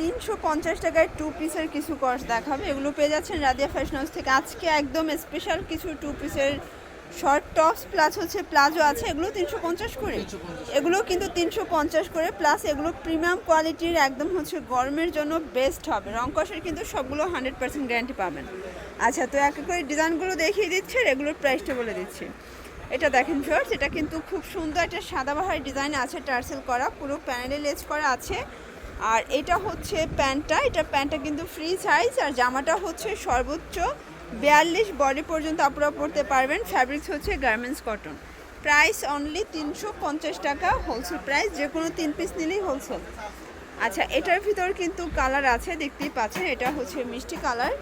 তিনশো পঞ্চাশ টাকায় টু পিসের কিছু কর্স দেখাবে। এগুলো পেয়ে যাচ্ছেন রাদিয়া ফ্যাশন হাউস থেকে। আজকে একদম স্পেশাল কিছু টু পিসের শর্ট টপস প্লাস হচ্ছে প্লাজো আছে। এগুলো তিনশো পঞ্চাশ করে। এগুলো কিন্তু তিনশো পঞ্চাশ করে। প্লাস এগুলো প্রিমিয়াম কোয়ালিটির একদম হচ্ছে গরমের জন্য বেস্ট হবে। রংকসের কিন্তু সবগুলো হান্ড্রেড পার্সেন্ট গ্যারান্টি পাবেন। আচ্ছা তো এক এক করে ডিজাইনগুলো দেখিয়ে দিচ্ছে আর এগুলোর প্রাইসটা বলে দিচ্ছি। এটা দেখেন শর্টস এটা কিন্তু খুব সুন্দর একটা সাদাবাহার ডিজাইন আছে। টার্সেল করা পুরো প্যানেলে লেজ করা আছে। আর এটা হচ্ছে প্যান্টটা, এটা প্যান্টটা কিন্তু ফ্রি সাইজ আর জামাটা হচ্ছে সর্বোচ্চ বিয়াল্লিশ বডি পর্যন্ত আপনারা পরতে পারবেন। ফ্যাব্রিক্স হচ্ছে গার্মেন্টস কটন প্রাইস অনলি তিনশো পঞ্চাশ টাকা হোলসেল প্রাইস যে কোনো তিন পিস নিলেই হোলসেল আচ্ছা এটার ভিতর কিন্তু কালার আছে, দেখতেই পাচ্ছেন, এটা হচ্ছে মিষ্টি কালার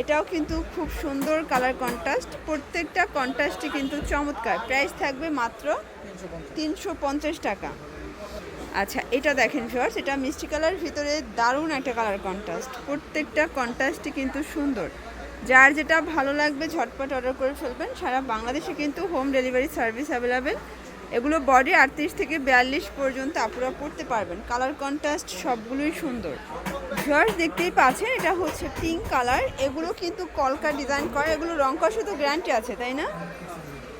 এটাও কিন্তু খুব সুন্দর কালার কন্ট্রাস্ট প্রত্যেকটা কন্ট্রাস্টই কিন্তু চমৎকার। প্রাইস থাকবে মাত্র তিনশো পঞ্চাশ টাকা। আচ্ছা এটা দেখেন শর্টস এটা মিষ্টি কালার ভিতরে দারুণ একটা কালার কন্ট্রাস্ট প্রত্যেকটা কন্ট্রাস্টই কিন্তু সুন্দর। যার যেটা ভালো লাগবে ঝটপট অর্ডার করে ফেলবেন। সারা বাংলাদেশে কিন্তু হোম ডেলিভারি সার্ভিস অ্যাভেলেবেল এগুলো বডি আটত্রিশ থেকে বিয়াল্লিশ পর্যন্ত আপুরা পড়তে পারবেন। কালার কন্ট্রাস্ট সবগুলোই সুন্দর। ভিউয়ার্স দেখতেই পাচ্ছেন, এটা হচ্ছে পিঙ্ক কালার এগুলো কিন্তু কলকা ডিজাইন করে, এগুলো রং কষে তো গ্যারান্টি আছে, তাই না?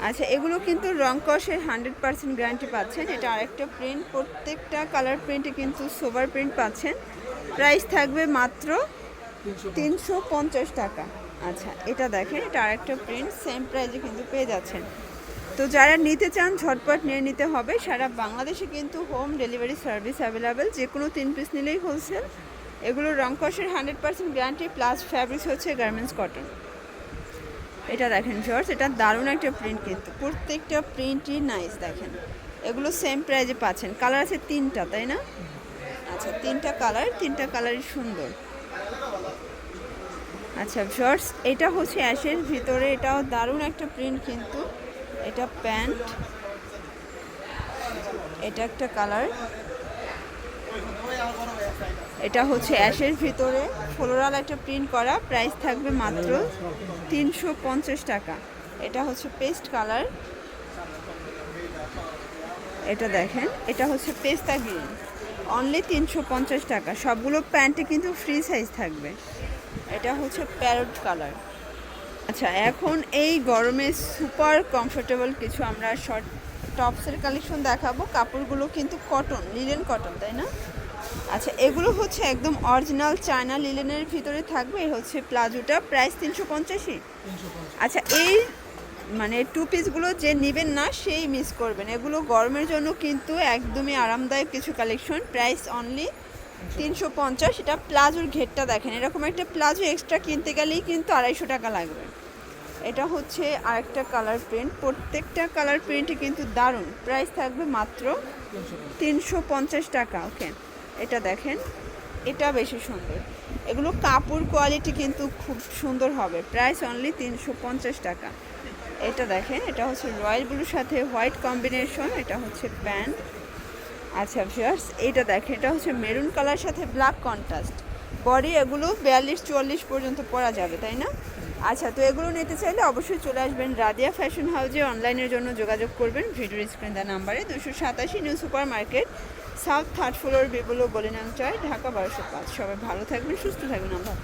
আচ্ছা এগুলো কিন্তু রং কষের হান্ড্রেড পার্সেন্ট গ্যারান্টি পাচ্ছেন। এটা আরেকটা প্রিন্ট প্রত্যেকটা কালার প্রিন্টে কিন্তু সোভার প্রিন্ট পাচ্ছেন। প্রাইস থাকবে মাত্র তিনশো পঞ্চাশ টাকা। আচ্ছা এটা দেখেন, এটা আরেকটা প্রিন্ট সেম প্রাইসে কিন্তু পেয়ে যাচ্ছেন। তো যারা নিতে চান, ঝটপট নিয়ে নিতে হবে। সারা বাংলাদেশে কিন্তু হোম ডেলিভারি সার্ভিস অ্যাভেলেবেল যে কোনো তিন পিস নিলেই হোলসেল এগুলো রং কষের hundred percent guarantee plus fabrics হচ্ছে গার্মেন্টস কটন এটা দেখেন শর্টস এটা দারুণ একটা প্রিন্ট কিন্তু। প্রত্যেকটা প্রিন্টই নাইস দেখেন। এগুলো সেম প্রাইজে পাচ্ছেন। কালার আছে তিনটা, তাই না? আচ্ছা তিনটা কালার তিনটা কালারই সুন্দর। আচ্ছা শর্টস এটা হচ্ছে অ্যাশের ভিতরে এটাও দারুণ একটা প্রিন্ট কিন্তু। এটা প্যান্ট, এটা একটা কালার এটা হচ্ছে অ্যাশের ভিতরে। ফ্লোরাল একটা প্রিন্ট করা। প্রাইস থাকবে মাত্র তিনশো পঞ্চাশ টাকা। এটা হচ্ছে পেস্ট কালার। এটা দেখেন, এটা হচ্ছে পেস্তা গ্রিন। অনলি তিনশো পঞ্চাশ টাকা। সবগুলো প্যান্টে কিন্তু ফ্রি সাইজ থাকবে। এটা হচ্ছে প্যারট কালার আচ্ছা এখন এই গরমে সুপার কমফোর্টেবল কিছু আমরা শর্ট টপসের কালেকশন দেখাবো। কাপড়গুলো কিন্তু কটন লিলেন কটন তাই না? আচ্ছা এগুলো হচ্ছে একদম অরিজিনাল চায়না লিলেনের ভিতরে থাকবে। এই হচ্ছে প্লাজোটা প্রাইস তিনশো পঞ্চাশি। আচ্ছা এই মানে টু পিসগুলো যে নেবেন না সেই মিস করবেন। এগুলো গরমের জন্য কিন্তু একদমই আরামদায়ক কিছু কালেকশন প্রাইস অনলি তিনশো পঞ্চাশ। এটা প্লাজোর ঘেরটা দেখেন। এরকম একটা প্লাজো এক্সট্রা কিনতে গেলেই কিন্তু আড়াইশো টাকা লাগবে। এটা হচ্ছে আরেকটা কালার প্রিন্ট প্রত্যেকটা কালার প্রিন্টে কিন্তু দারুণ। প্রাইস থাকবে মাত্র তিনশো পঞ্চাশ টাকা ওকে এটা দেখেন, এটা বেশি সুন্দর। এগুলো কাপড় কোয়ালিটি কিন্তু খুব সুন্দর হবে। প্রাইস অনলি তিনশো পঞ্চাশ টাকা। এটা দেখেন, এটা হচ্ছে রয়্যাল ব্লুর সাথে হোয়াইট কম্বিনেশন, এটা হচ্ছে প্যান্ট। আচ্ছা ভিউয়ার্স এটা দেখেন, এটা হচ্ছে মেরুন কালার সাথে ব্ল্যাক কন্ট্রাস্ট। বডি এগুলো বিয়াল্লিশ চুয়াল্লিশ পর্যন্ত পরা যাবে, তাই না? আচ্ছা তো এগুলো নিতে চাইলে অবশ্যই চলে আসবেন রাদিয়া ফ্যাশন হাউজে অনলাইনের জন্য যোগাযোগ করবেন। ভিডিও স্ক্রিন দেওয়া নাম্বারে দুশো সাতাশি new super market south third floor বিবুলো বলিনাং চায় ঢাকা বারোশো পাঁচ। সবাই ভালো থাকবেন, সুস্থ থাকবেন আমরা